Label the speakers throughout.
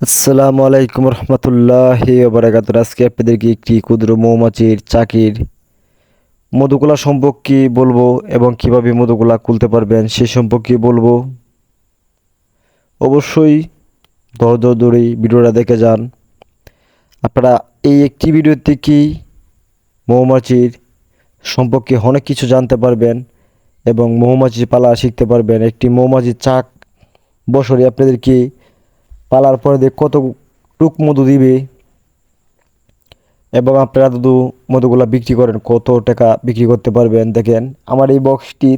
Speaker 1: আসসালামু আলাইকুম রহমতুল্লাহ বারাকাত আজকে আপনাদেরকে একটি ক্ষুদ্র মৌমাছির চাকির মধুগুলা সম্পর্কে বলব এবং কীভাবে মধুগুলা খুলতে পারবেন সে সম্পর্কে বলব। অবশ্যই ধৈর্য ধরে ভিডিওটা দেখে যান। আপনারা এই একটি ভিডিও থেকেই মৌমাছির সম্পর্কে অনেক কিছু জানতে পারবেন এবং মৌমাছি পালা শিখতে পারবেন। একটি মৌমাছির চাক বছরে আপনাদেরকে পালার পরে দিয়ে কত টুক মধু দিবে এবং আপনারা শুধু মধুগুলা বিক্রি করেন, কত টাকা বিক্রি করতে পারবেন, দেখেন আমার এই বক্সটি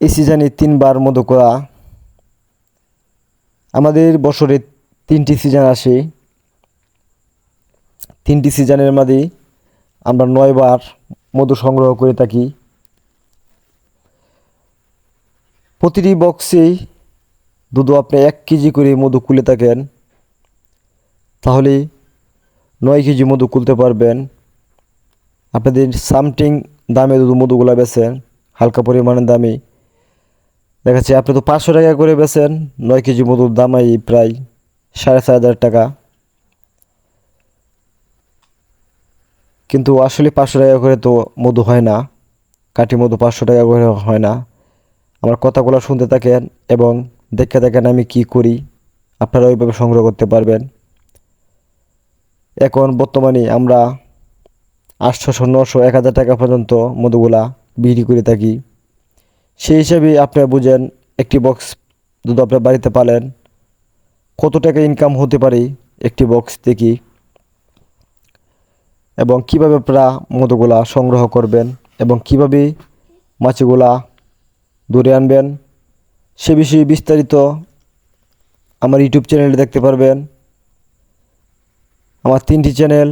Speaker 1: এই সিজনে তিনবার মধু করা। আমাদের বছরে তিনটি সিজন আসে। তিনটি সিজনের মধ্যে আমরা নয়বার মধু সংগ্রহ করে থাকি। প্রতিটি বক্সেই দুধু আপনি এক কেজি করে মধু কুলে থাকেন, তাহলে নয় কেজি মধু কুলতে পারবেন। আপনাদের সামথিং দামে দুধু মধুগুলা বেচেন, হালকা পরিমাণের দামে। দেখা যাচ্ছে আপনি তো পাঁচশো টাকা করে বেছেন নয় কেজি মধুর দামাই প্রায় সাড়ে চার হাজার টাকা। কিন্তু আসলে পাঁচশো টাকা করে তো মধু হয় না, কাঠি মধু পাঁচশো টাকা করে হয় না। আমার কথাগুলো শুনতে থাকেন এবং দেখে দেখেন আমি কি করি? আপনারা ওইভাবে সংগ্রহ করতে পারবেন। এখন বর্তমানে আমরা আটশোশো, নশো, এক হাজার টাকা পর্যন্ত মধুগুলা বিক্রি করে থাকি। সেই হিসাবে আপনারা বুঝেন, একটি বক্স দুধ আপনার বাড়িতে পালেন, কত টাকা ইনকাম হতে পারে একটি বক্স থেকে? এবং কীভাবে আপনারা মধুগুলা সংগ্রহ করবেন এবং কীভাবে মাছগুলা ধরে আনবেন? সে বিষয়ে বিস্তারিত আমার ইউটিউব চ্যানেলে দেখতে পারবেন। আমার তিনটি চ্যানেল